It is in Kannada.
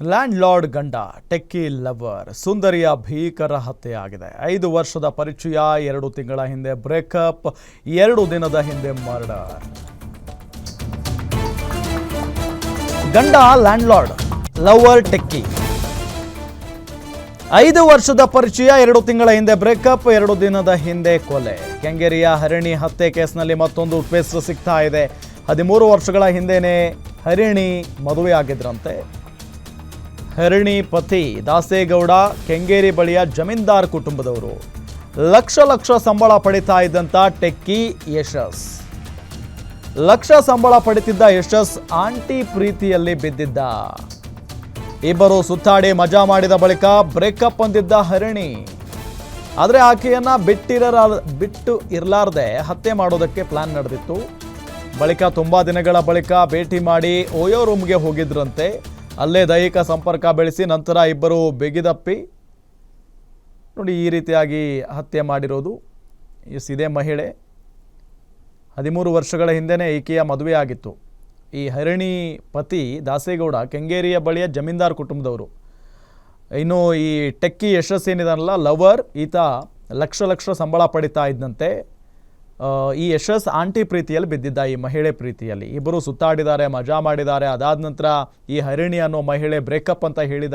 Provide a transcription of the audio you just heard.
ಲ್ಯಾಂಡ್ ಲಾರ್ಡ್ ಗಂಡ ಟೆಕ್ಕಿ ಲವರ್ ಸುಂದರಿಯ ಭೀಕರ ಹತ್ಯೆಯಾಗಿದೆ. ಐದು ವರ್ಷದ ಪರಿಚಯ, ಎರಡು ತಿಂಗಳ ಹಿಂದೆ ಬ್ರೇಕಪ್ ಎರಡು ದಿನದ ಹಿಂದೆ ಮರ್ಡರ್ ಗಂಡ ಲ್ಯಾಂಡ್ ಲಾರ್ಡ್ ಲವರ್ ಟೆಕ್ಕಿ ಐದು ವರ್ಷದ ಪರಿಚಯ, ಎರಡು ತಿಂಗಳ ಹಿಂದೆ ಬ್ರೇಕಪ್ ಎರಡು ದಿನದ ಹಿಂದೆ ಕೊಲೆ. ಕೆಂಗೇರಿಯ ಹರಿಣಿ ಹತ್ಯೆ ಕೇಸ್ನಲ್ಲಿ ಮತ್ತೊಂದು ಟ್ವಿಸ್ಟ್ ಸಿಗ್ತಾ ಇದೆ. ಹದಿಮೂರು ವರ್ಷಗಳ ಹಿಂದೆಯೇ ಹರಿಣಿ ಮದುವೆಯಾಗಿದ್ರಂತೆ. ಹರಿಣಿ ಪತಿ ದಾಸೇಗೌಡ ಕೆಂಗೇರಿ ಬಳಿಯ ಜಮೀನ್ದಾರ್ ಕುಟುಂಬದವರು. ಲಕ್ಷ ಲಕ್ಷ ಸಂಬಳ ಪಡಿತಾ ಇದ್ದಂಥ ಟೆಕ್ಕಿ ಯಶಸ್. ಲಕ್ಷ ಸಂಬಳ ಪಡಿತಿದ್ದ ಯಶಸ್ ಆಂಟಿ ಪ್ರೀತಿಯಲ್ಲಿ ಬಿದ್ದಿದ್ದ. ಇಬ್ಬರು ಸುತ್ತಾಡಿ ಮಜಾ ಮಾಡಿದ ಬಳಿಕ ಬ್ರೇಕಪ್ ಹೊಂದಿದ್ದ ಹರಿಣಿ. ಆದರೆ ಆಕೆಯನ್ನ ಬಿಟ್ಟಿರ ಬಿಟ್ಟು ಇರಲಾರ್ದೆ ಹತ್ಯೆ ಮಾಡೋದಕ್ಕೆ ಪ್ಲಾನ್ ನಡೆದಿತ್ತು. ಬಳಿಕ ತುಂಬಾ ದಿನಗಳ ಬಳಿಕ ಭೇಟಿ ಮಾಡಿ ಓಯೋ ರೂಮ್ಗೆ ಹೋಗಿದ್ರಂತೆ. ಅಲ್ಲೇ ದೈಹಿಕ ಸಂಪರ್ಕ ಬೆಳೆಸಿ ನಂತರ ಇಬ್ಬರು ಬೆಗಿದಪ್ಪಿ. ನೋಡಿ, ಈ ರೀತಿಯಾಗಿ ಹತ್ಯೆ ಮಾಡಿರೋದು ಎಸ್ ಇದೇ ಮಹಿಳೆ. ಹದಿಮೂರು ವರ್ಷಗಳ ಹಿಂದೆಯೇ ಈಕೆಯ ಮದುವೆ ಆಗಿತ್ತು ಈ ಹರಿಣಿ ಪತಿ ದಾಸೇಗೌಡ ಕೆಂಗೇರಿಯ ಬಳಿಯ ಜಮೀನ್ದಾರ್ ಕುಟುಂಬದವರು. ಇನ್ನು ಈ ಟೆಕ್ಕಿ ಯಶಸ್ಸೇನಿದಾನಲ್ಲ, ಲವರ್, ಈತ ಲಕ್ಷ ಲಕ್ಷ ಸಂಬಳ ಪಡಿತಾ ಇದ್ದಂತೆ. ಈ ಯಶಸ್ ಆಂಟಿ ಪ್ರೀತಿಯಲ್ಲಿ ಬಿದ್ದಿದ್ದ ಈ ಮಹಿಳೆ ಪ್ರೀತಿಯಲ್ಲಿ. ಇಬ್ಬರು ಸುತ್ತಾಡಿದ್ದಾರೆ, ಮಜಾ ಮಾಡಿದ್ದಾರೆ. ಅದಾದ ನಂತರ ಈ ಹರಿಣಿ ಅನ್ನೋ ಮಹಿಳೆ ಬ್ರೇಕಪ್ ಅಂತ ಹೇಳಿದ